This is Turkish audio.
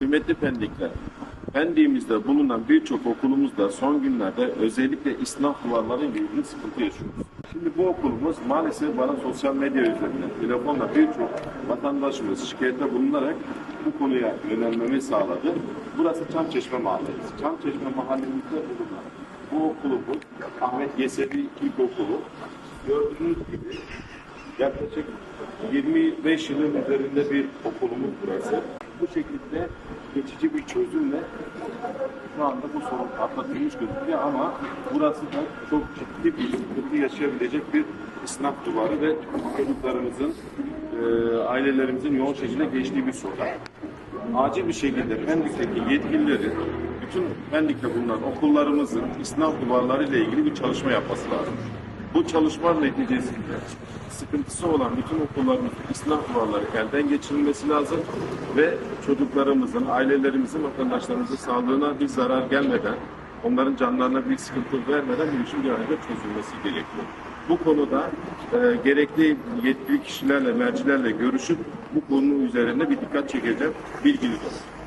Kıymetli Pendikler, Pendik'imizde bulunan birçok okulumuzda son günlerde özellikle isnaf duvarları ile ilgili sıkıntı yaşıyoruz. Şimdi bu okulumuz maalesef bana sosyal medya üzerinden, telefonla birçok vatandaşımız şikayette bulunarak bu konuya yönelmemi sağladı. Burası Çamçeşme Mahallesi. Çamçeşme Mahallemizde bulunan bu okulumuz Ahmet Yesevi İlkokulu. Gördüğünüz gibi Yaklaşık 25 yılın üzerinde bir okulumuz burası. Bu şekilde geçici bir çözümle şu anda bu sorun atlatılmış gözüküyor ama burası da çok ciddi bir sıkıntı yaşayabilecek bir isnaf duvarı ve çocuklarımızın, e, ailelerimizin yoğun şekilde geçtiği bir sokak. Acil bir şekilde Pendik'teki yetkililerin bütün Pendik'te bulunan okullarımızın isnaf duvarları ile ilgili bir çalışma yapması lazım. Bu çalışma neticesinde sıkıntısı olan bütün okullarımızın İslam duvarları elden geçirilmesi lazım ve çocuklarımızın, ailelerimizin, vatandaşlarımızın sağlığına bir zarar gelmeden, onların canlarına bir sıkıntı vermeden bu işin bir an çözülmesi gerekiyor. Bu konuda e, gerekli yetkili kişilerle, mercilerle görüşüp bu konu üzerine bir dikkat çekeceğim. Bilginiz olsun.